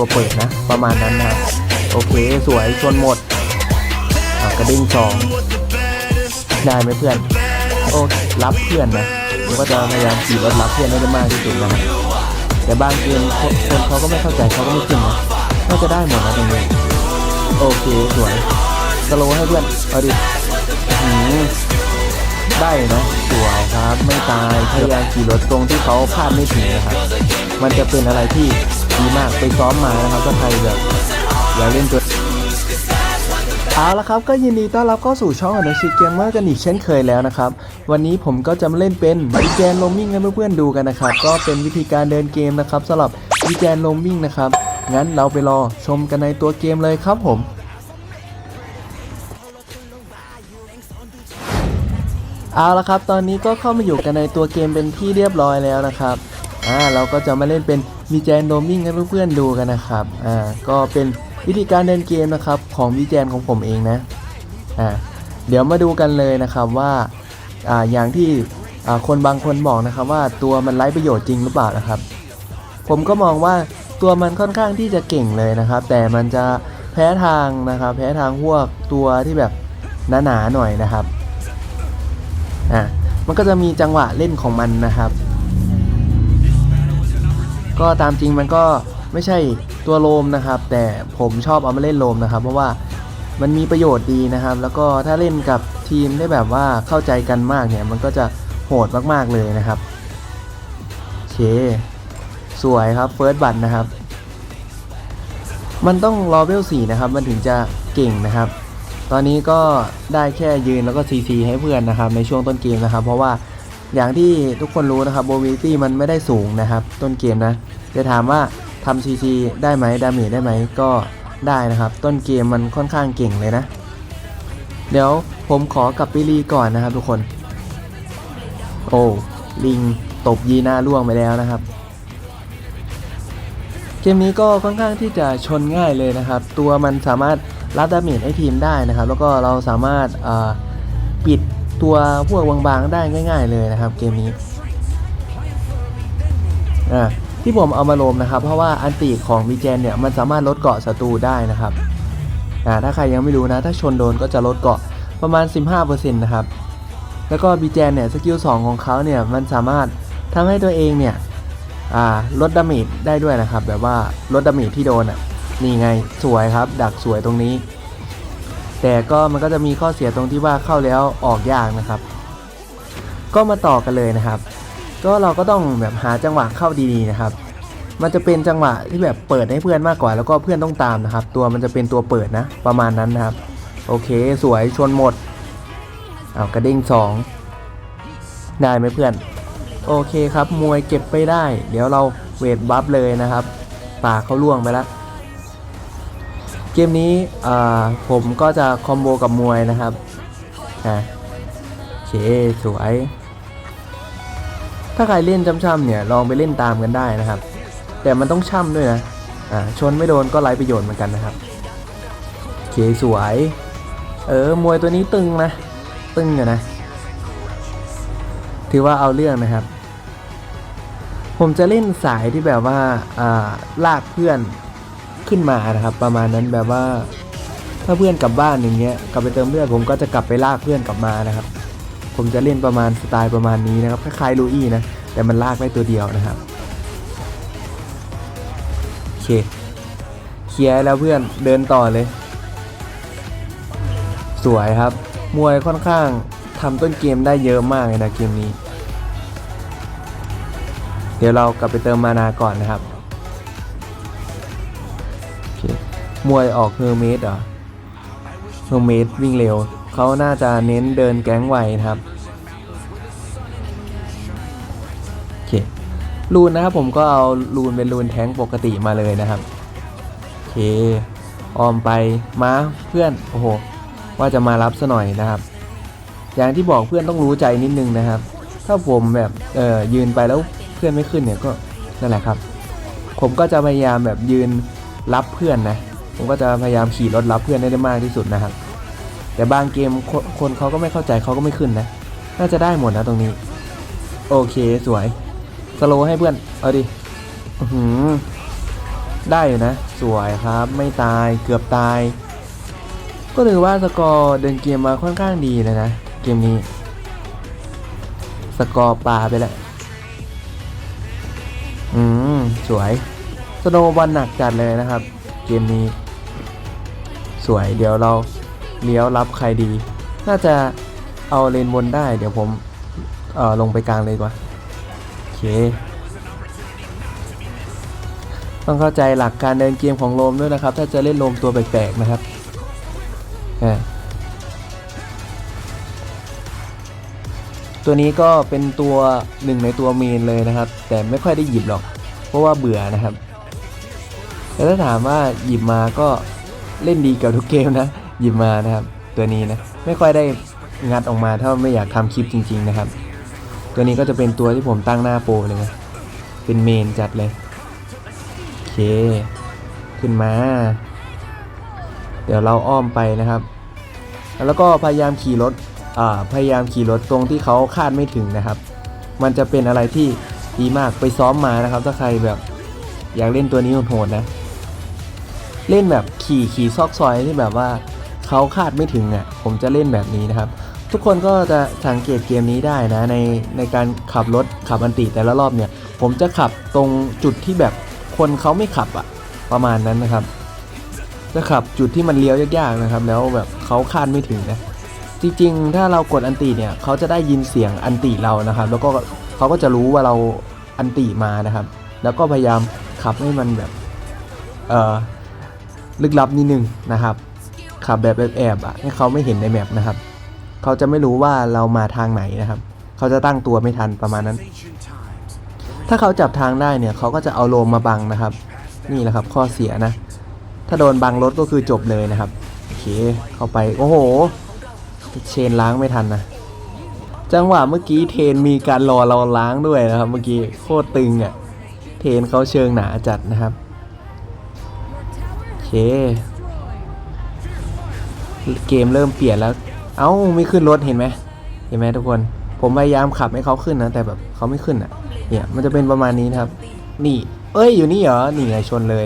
ตัวเปิดนะ ประมาณนั้นนะโอเคสวยชนหมดกระดิ่งสองได้ไหมเพื่อน โอ้รับเพื่อนนะผมก็จะพยายามขี่รถรับเพื่อนให้ได้มากที่สุดนะแต่บางเกมคนคนเขาก็ไม่เข้าใจเขาก็ไม่ขึ้นนะน่าจะได้หมดนะตรงนี้โอเคสวยสโลว์ให้เพื่อนเอาดิหือได้นะสวยครับ ไม่ตายพยายามขี่รถตรงที่เขาพลาดไม่ถึงนะครับ มันจะเป็นอะไรที่ ดีมากไปซ้อมมานะครับถ้าใครแบบอยากเล่นตัวเอาละครับก็ยินดีต้อนรับเข้าสู่ช่องอนุชิเกมเมอร์กันอีกเช่นเคยแล้วนะครับ วันนี้ผมก็จะมาเล่นเป็นวิแจนโรมิ่งให้เพื่อนๆดูกันนะครับก็เป็นวิธีการเดินเกมนะครับสำหรับวิแจนโรมิ่งนะครับงั้นเราไปรอชมกันในตัวเกมเลยครับผมเอาละครับ ตอนนี้ก็เข้ามาอยู่กันในตัวเกมเป็นที่เรียบร้อยแล้วนะครับ อ่าเราก็จะมาเล่นเป็นวีแจนโดมิงให้เพื่อนๆดูกันนะครับอ่าก็เป็นวิธีการเดินเกมนะครับของวีแจนของผมเองนะอ่าเดี๋ยวมาดูกันเลยนะครับว่าอ่าอย่างที่อ่าคนบางคนบอกนะครับว่าตัวมันไร้ประโยชน์จริงหรือเปล่านะครับ ผมก็มองว่าตัวมันค่อนข้างที่จะเก่งเลยนะครับ แต่มันจะแพ้ทางนะครับแพ้ทางพวกตัวที่แบบหนาๆหน่อยนะครับอะมันก็จะมีจังหวะเล่นของมันนะครับ ก็ตามจริงมันก็ไม่ใช่ตัวโลมนะครับ แต่ผมชอบเอามาเล่นโลมนะครับ เพราะว่ามันมีประโยชน์ดีนะครับ แล้วก็ถ้าเล่นกับทีมได้แบบว่าเข้าใจกันมากเนี่ย มันก็จะโหดมากๆเลยนะครับโอเค สวยครับเฟิร์สบัตนะครับ มันต้องรอเวล4นะครับ มันถึงจะเก่งนะครับ ตอนนี้ก็ได้แค่ยืนแล้วก็ซีซีให้เพื่อนนะครับ ในช่วงต้นเกมนะครับ เพราะว่า อย่างที่ทุกคนรู้นะครับโบวิตี้มันไม่ได้สูงนะครับ ต้นเกมนะจะถามว่าทำซีซีได้ไหมดาเมจได้ไหมก็ได้นะครับ ต้นเกมมันค่อนข้างเก่งเลยนะ เดี๋ยวผมขอกลับไปรีก่อนนะครับทุกคน โอ้ลิงตบยีหน้าล่วงไปแล้วนะครับ เกมนี้ก็ค่อนข้างที่จะชนง่ายเลยนะครับ ตัวมันสามารถรับดาเมจให้ทีมได้นะครับ แล้วก็เราสามารถปิด ตัวพวกบางๆได้ง่าย ๆ เลยนะครับเกมนี้อ่าที่ผมเอามาลมนะครับ เพราะว่าอันติของวีเจนเนี่ยมันสามารถลดเกาะศัตรูได้นะครับอ่าถ้าใครยังไม่รู้นะ ถ้าชนโดนก็จะลดเกาะประมาณ 15%นะครับแล้วก็บีแจนเนี่ยสกิล2ของเขาเนี่ยมันสามารถทำให้ตัวเองเนี่ยลดดาเมจได้ด้วยนะครับ แบบว่าลดดาเมจที่โดนอะนี่ไงสวยครับ ดักสวยตรงนี้ แต่ก็มันก็จะมีข้อเสียตรงที่ว่าเข้าแล้วออกยากนะครับ ก็มาต่อกันเลยนะครับ ก็เราก็ต้องแบบหาจังหวะเข้าดีๆนะครับ มันจะเป็นจังหวะที่แบบเปิดให้เพื่อนมากกว่า แล้วก็เพื่อนต้องตามนะครับ ตัวมันจะเป็นตัวเปิดนะ ประมาณนั้นนะครับ โอเค สวยชนหมดเอากระดิ่งสองได้ไหมเพื่อน โอเคครับมวยเก็บไปได้ เดี๋ยวเราเวทบัฟเลยนะครับ ปากเขาล่วงไปแล้ว เกมนี้ผมก็จะคอมโบกับมวยนะครับอะโอเคสวย ถ้าใครเล่นช่ำๆเนี่ยลองไปเล่นตามกันได้นะครับ แต่มันต้องช่ำด้วยนะอ่าชนไม่โดนก็ไร้ประโยชน์เหมือนกันนะครับโอเคสวย เออมวยตัวนี้ตึงนะ ตึงอยู่นะ ถือว่าเอาเรื่องนะครับ ผมจะเล่นสายที่แบบว่าอ่าลากเพื่อน ขึ้นมานะครับ ประมาณนั้นแบบว่า ถ้าเพื่อนกลับบ้านอย่างเงี้ยกลับไปเติมเลือดผมก็จะกลับไปลากเพื่อนกลับมานะครับ ผมจะเล่นประมาณสไตล์ประมาณนี้นะครับคล้ายๆลูอี้นะแต่มันลากได้ตัวเดียวนะครับโอเคเคลียร์แล้วเพื่อนเดินต่อเลย สวยครับมวยค่อนข้างทำต้นเกมได้เยอะมากเลยนะเกมนี้ เดี๋ยวเรากลับไปเติมมานาก่อนนะครับ มวยออกเฮอร์เมสเหรอเฮอร์เมสวิ่งเร็ว เขาน่าจะเน้นเดินแก๊งไวนะครับโอเครูนนะครับผมก็เอารูนเป็นรูนแท้งปกติมาเลยนะครับโอเคออมไปมาเพื่อนโอ้โหว่าจะมารับซะหน่อยนะครับ อย่างที่บอกเพื่อนต้องรู้ใจนิดนึงนะครับ ถ้าผมแบบเออยืนไปแล้วเพื่อนไม่ขึ้นเนี่ยก็นั่นแหละครับ ผมก็จะพยายามแบบยืนรับเพื่อนนะ ผมก็จะพยายามขี่รถรับเพื่อนให้ได้มากที่สุดนะครับ แต่บางเกมคนคนเขาก็ไม่เข้าใจเขาก็ไม่ขึ้นนะ น่าจะได้หมดนะตรงนี้ โอเคสวย สโลให้เพื่อน เอาดิหือได้อยู่นะ สวยครับไม่ตายเกือบตาย ก็ถือว่าสกอร์เดินเกมมาค่อนข้างดีเลยนะ เกมนี้ สกอร์ปลาไปแล้วอืม สวยสโนบอลหนักจัดเลยนะครับ เกมนี้ สวยเดี๋ยวเราเลี้ยวรับใครดี น่าจะเอาเลนบนได้ เดี๋ยวผมเออลงไปกลางเลยกว่าโอเค ต้องเข้าใจหลักการเดินเกมของโรมด้วยนะครับ ถ้าจะเล่นโรมตัวแปลกๆนะครับตัวนี้ก็เป็นตัวหนึ่งในตัวเมนเลยนะครับ แต่ไม่ค่อยได้หยิบหรอก เพราะว่าเบื่อนะครับ แต่ถ้าถามว่าหยิบมาก็เล่นดีเกับทุกเกมนะ หยิบมานะครับ ตัวนี้นะไม่ค่อยได้งัดออกมาถ้าไม่อยากทำคลิปจริง ๆนะครับ ตัวนี้ก็จะเป็นตัวที่ผมตั้งหน้าโปรเลยนะเป็นเมนจัดเลยโอเค ขึ้นมา เดี๋ยวเราอ้อมไปนะครับ แล้วก็พยายามขี่รถอ่าพยายามขี่รถตรงที่เขาคาดไม่ถึงนะครับ มันจะเป็นอะไรที่ดีมากไปซ้อมมานะครับ ถ้าใครแบบอยากเล่นตัวนี้โหดๆนะ เล่นแบบขี่ขี่ซอกซอยที่แบบว่าเขาคาดไม่ถึงอะผมจะเล่นแบบนี้นะครับ ทุกคนก็จะสังเกตเกมนี้ได้นะในในการขับรถขับอันติแต่ละรอบเนี่ย ผมจะขับตรงจุดที่แบบคนเขาไม่ขับอะประมาณนั้นนะครับจะขับจุดที่มันเลี้ยวยากๆนะครับ แล้วแบบเขาคาดไม่ถึงนะจริงๆ ถ้าเรากดอันติเนี่ยเขาจะได้ยินเสียงอันติเรานะครับ แล้วก็เขาก็จะรู้ว่าเราอันติมานะครับ แล้วก็พยายามขับให้มันแบบเออ ลึกลับนิดนึงนะครับ ขับแบบแอบๆอะให้เขาไม่เห็นในแมปนะครับ เขาจะไม่รู้ว่าเรามาทางไหนนะครับ เขาจะตั้งตัวไม่ทันประมาณนั้น ถ้าเขาจับทางได้เนี่ยเขาก็จะเอาโลมมาบังนะครับ นี่แหละครับข้อเสียนะ ถ้าโดนบังรถก็คือจบเลยนะครับโอเคเข้าไปโอ้โห เชนล้างไม่ทันนะจังหวะเมื่อกี้เทนมีการรอเราล้างด้วยนะครับ เมื่อกี้โคตรตึงอะ่ะ เทนเขาเชิงหนาจัดนะครับ เค เกมเริ่มเปลี่ยนแล้ว เอ้าไม่ขึ้นรถเห็นไหมเห็นไหมทุกคน ผมพยายามขับให้เขาขึ้นนะ แต่แบบเขาไม่ขึ้นอะ เนี่ยมันจะเป็นประมาณนี้นะครับ นี่ เอ้ยอยู่นี่เหรอ นี่ไงชนเลย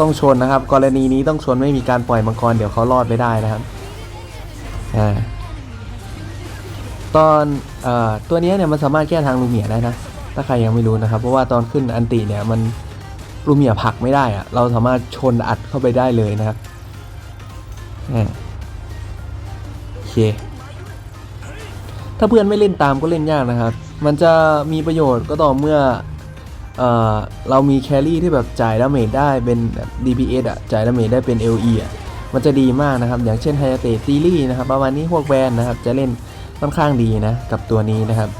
ต้องชนนะครับ กรณีนี้ต้องชนไม่มีการปล่อยมังกรเดี๋ยวเขารอดไม่ได้นะครับ อ่าตอนอตัวนี้เนี่ยมันสามารถแก้ทางลูเมียได้นะ ถ้าใครยังไม่รู้นะครับ เพราะว่าตอนขึ้นอันติเนี่ยมัน ลูเมียผักไม่ได้อะเราสามารถชนอัดเข้าไปได้เลยนะครับโอเค ถ้าเพื่อนไม่เล่นตามก็เล่นยากนะครับ มันจะมีประโยชน์ก็ต่อเมื่อเออเรามีแครี่ที่แบบจ่ายดาเมจได้เป็น DPS อะจ่ายดาเมจได้เป็น LE อะมันจะดีมากนะครับ อย่างเช่นไฮเตซีรีส์นะครับประมาณนี้พวกแวนนะครับ จะเล่นค่อนข้างดีนะกับตัวนี้นะครับ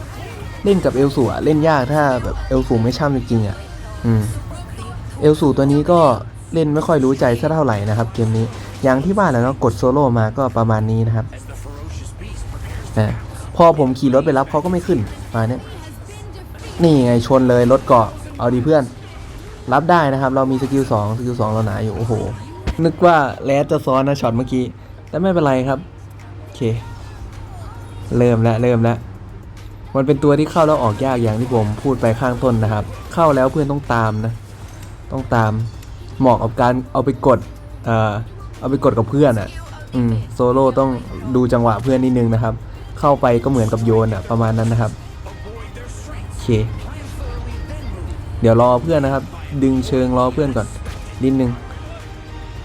เล่นกับเอลสูอะเล่นยากถ้าแบบเอลสูไม่ช่ำจริงๆอะ อืม เอลสูตัวนี้ก็เล่นไม่ค่อยรู้ใจสักเท่าไหร่นะครับเกมนี้อย่างที่ว่าแล้วเนาะกดโซโล่มาก็ประมาณนี้นะครับนะพอผมขี่รถไปรับเขาก็ไม่ขึ้นมาเนี่ยนี่ไงชนเลยรถเกาะเอาดีเพื่อน รับได้นะครับ เรามีสกิลสองสกิลสองเราหนาอยู่โอ้โห นึกว่าแลสจะซ้อนนะช็อตเมื่อกี้ แต่ไม่เป็นไรครับโอเค เริ่มแล้วเริ่มแล้วมันเป็นตัวที่เข้าแล้วออกยากอย่างที่ผมพูดไปข้างต้นนะครับ เข้าแล้วเพื่อนต้องตามนะ ต้องตามเหมาะกับการเอาไปกดเอ่อเอาไปกดกับเพื่อนอะอืมโซโล่ต้องดูจังหวะเพื่อนนิดนึงนะครับ เข้าไปก็เหมือนกับโยนอะประมาณนั้นนะครับโอเคเดี๋ยวรอเพื่อนนะครับ ดึงเชิงรอเพื่อนก่อนนิดนึง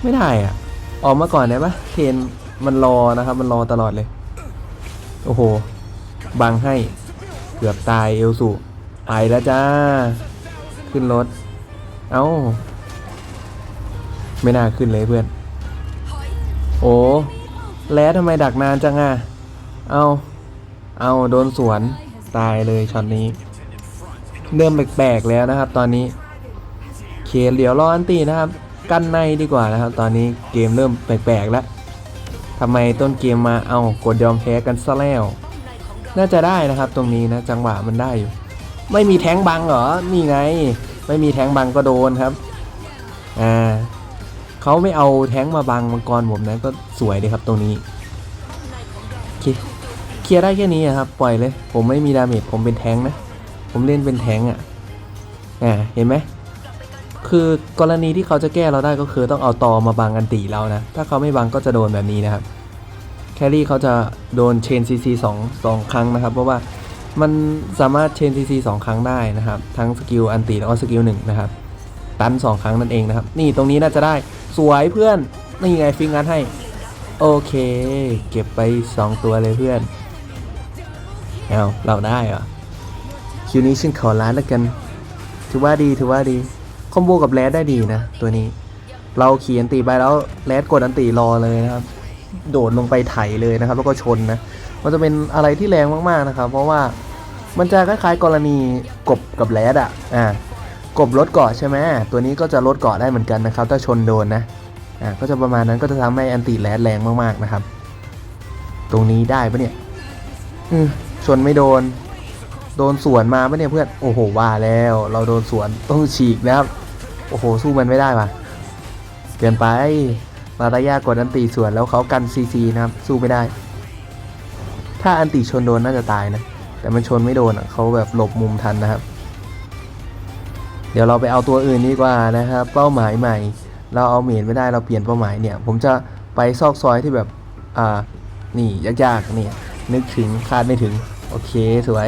ไม่ได้อะ ออกมาก่อนได้ปะเทนมันรอนะครับ มันรอตลอดเลย โอ้โห บังให้เกือบตายเอลสูไปแล้วจ้า ขึ้นรถ เอ้า ไม่น่าขึ้นเลยเพื่อน โอ้ แล้วทำไมดักนานจังอะ เอา เอาโดนสวน ตายเลยช็อตนี้ เริ่มแปลกๆแล้วนะครับ ตอนนี้ เคเดี๋ยวรออันตีนะครับ กันในดีกว่านะครับ ตอนนี้เกมเริ่มแปลกๆแล้วทำไมต้นเกมมา เอากดยอมแพ้กันซะแล้ว น่าจะได้นะครับตรงนี้นะ จังหวะมันได้อยู่ ไม่มีแท้งบังเหรอ นี่ไง ไม่มีแทงบังก็โดนครับ อ่าเขาไม่เอาแทงมาบังมังกรผมนะก็สวยเลยครับตรงนี้โอเคเคลียร์ได้แค่นี้อะครับ ปล่อยเลย ผมไม่มีดาเมจผมเป็นแทงนะ ผมเล่นเป็นแทงอะอ่าเห็นไหมคือกรณีที่เขาจะแก้เราได้ก็คือต้องเอาตอมาบังอันตีเรานะ ถ้าเขาไม่บังก็จะโดนแบบนี้นะครับ แครี่เขาจะโดนเชนซีซีสองสองครั้งนะครับ เพราะว่า มันสามารถเชนซีซีสองครั้งได้นะครับ ทั้งสกิลอันตีแล้วก็สกิลหนึ่งนะครับ ตันสองครั้งนั่นเองนะครับ นี่ตรงนี้น่าจะได้สวยเพื่อน นี่ไงฟิงงันให้ โอเค เก็บไป 2 ตัวเลยเพื่อน เอาเราได้เหรอ คิวนี้ฉันขอร้านแล้วกัน ถือว่าดีถือว่าดี คอมโบกับแรดได้ดีนะ ตัวนี้ เราเขียนตีไปแล้วแรดกดอันตีรอเลยนะครับ โดดลงไปไถเลยนะครับ แล้วก็ชนนะ มันจะเป็นอะไรที่แรงมากๆนะครับ เพราะว่ามันจะคล้ายๆกรณีกบกับแรดอะอ่ากบลดเกาะใช่ไหมตัวนี้ก็จะลดเกาะได้เหมือนกันนะครับ ถ้าชนโดนนะอ่าก็จะประมาณนั้นก็จะทำให้อันติแรดแรงมากๆนะครับ ตรงนี้ได้ปะเนี่ยอืมชนไม่โดน โดนสวนมาปะเนี่ยเพื่อนโอ้โหว่าแล้ว เราโดนสวนต้องฉีกนะครับ โอ้โหสู้มันไม่ได้ว่ะเกินไปมาตายากดอันติสวนแล้วเขากันซีซีนะครับสู้ไม่ได้ ถ้าอันติชนโดนน่าจะตายนะ แต่มันชนไม่โดนเขาแบบหลบมุมทันนะครับ เดี๋ยวเราไปเอาตัวอื่นดีกว่านะครับ เป้าหมายใหม่ เราเอาเมนไม่ได้เราเปลี่ยนเป้าหมายเนี่ย ผมจะไปซอกซอยที่แบบ อ่า นี่ยากๆเนี่ยนึกถึงคาดไม่ถึง โอเคสวย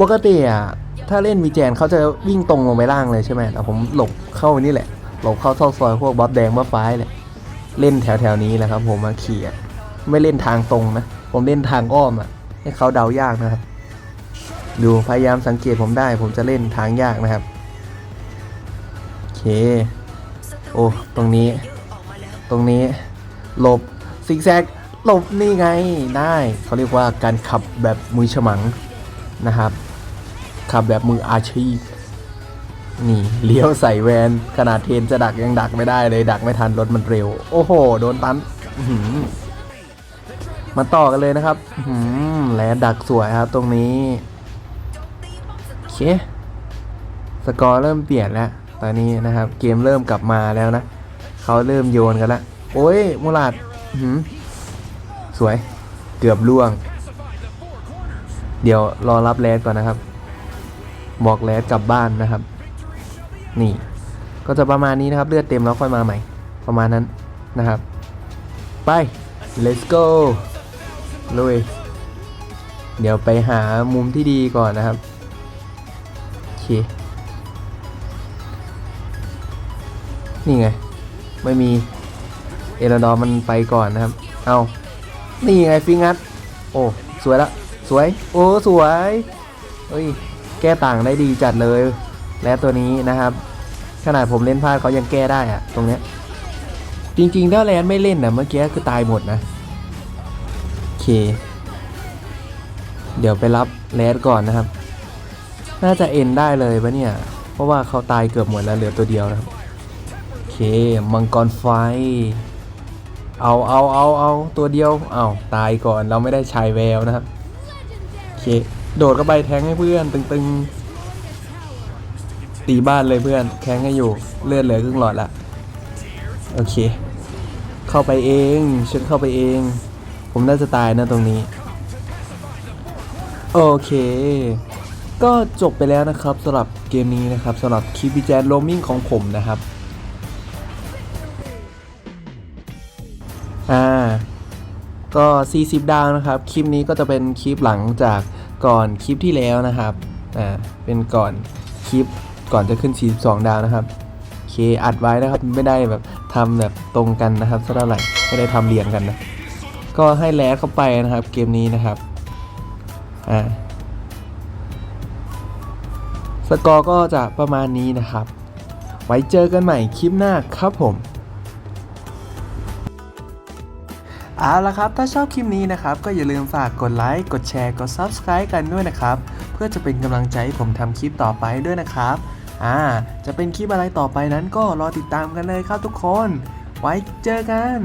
ปกติอะถ้าเล่นวีแจนเขาจะวิ่งตรงลงไปล่างเลยใช่ไหมแต่ผมหลบเข้านี่แหละ หลบเข้าซอกซอยพวกบ๊อบแดงบ๊อบฟ้าเลยเล่นแถวๆนี้แหละครับ ผมมาขี่อะไม่เล่นทางตรงนะ ผมเล่นทางอ้อมอะ ให้เขาเดายากนะครับ ดูพยายามสังเกตผมได้ ผมจะเล่นทางยากนะครับ โอเค โอ้ ตรงนี้ ตรงนี้ หลบซิกแซกหลบนี่ไงได้เขาเรียกว่าการขับแบบมือฉมังนะครับ ขับแบบมืออาชีพนี่เลี้ยวใส่แวนขนาดเทนจะดักยังดักไม่ได้เลยดักไม่ทันรถมันเร็ว โอ้โห โดนตันอื้อหือ มาต่อกันเลยนะครับแลนดักสวยครับตรงนี้โอเคสกอร์เริ่มเปลี่ยนแล้ว ตอนนี้นะครับ เกมเริ่มกลับมาแล้วนะเขาเริ่มโยนกันแล้วโอ้ยมูลาดสวยเกือบล่วง เดี๋ยวรอรับแรดก่อนนะครับ บอกแรดกลับบ้านนะครับ นี่ ก็จะประมาณนี้นะครับ เลือดเต็มแล้วค่อยมาใหม่ ประมาณนั้นนะครับ ไป let's go ลุย เดี๋ยวไปหามุมที่ดีก่อนนะครับ โอเค นี่ไง ไม่มี เอรดอมันไปก่อนนะครับ เอานี่ไงฟิงัสโอ้ สวยละ สวย โอ้ สวยเฮ้ย แก้ต่างได้ดีจัดเลย และตัวนี้นะครับ ขนาดผมเล่นพลาดเขายังแก้ได้อะตรงเนี้ย จริงๆ ถ้าแลนไม่เล่นนะเมื่อกี้คือตายหมดนะ เค เดี๋ยวไปรับแลดก่อนนะครับ น่าจะเอ็นได้เลยปะเนี่ย เพราะว่าเขาตายเกือบหมดแล้วเหลือตัวเดียวนะครับโอเคมังกรไฟ เอาเอาเอาเอาตัวเดียวเอาตายก่อนเราไม่ได้ชายแววนะครับโอเคโดดเข้าไปแทงให้เพื่อนตึงๆ ตีบ้านเลยเพื่อนแทงให้อยู่เลือดเหลือครึ่งหลอดละโอเค เข้าไปเอง ฉันเข้าไปเอง ผมน่าจะตายนะตรงนี้ โอเค ก็จบไปแล้วนะครับสำหรับเกมนี้นะครับสำหรับคลิปวิจารโรมิงของผมนะครับ อ่า ก็ 40 ดาวนะครับ คลิปนี้ก็จะเป็นคลิปหลังจากก่อนคลิปที่แล้วนะครับ อ่า เป็นก่อนคลิปก่อนจะขึ้น 42 ดาวนะครับโอเคอัดไว้นะครับไม่ได้แบบทำแบบตรงกันนะครับสักเท่าไหร่ไม่ได้ทำเรียงกันนะ ก็ให้แลดเข้าไปนะครับ เกมนี้นะครับอ่าสกอร์ก็จะประมาณนี้นะครับ ไว้เจอกันใหม่คลิปหน้าครับผมเอาละครับ ถ้าชอบคลิปนี้นะครับ ก็อย่าลืมฝากกดไลค์ กดแชร์ กด Subscribe กันด้วยนะครับ เพื่อจะเป็นกำลังใจให้ผมทำคลิปต่อไปด้วยนะครับ อ่า จะเป็นคลิปอะไรต่อไปนั้นก็รอติดตามกันเลยครับทุกคน ไว้เจอกัน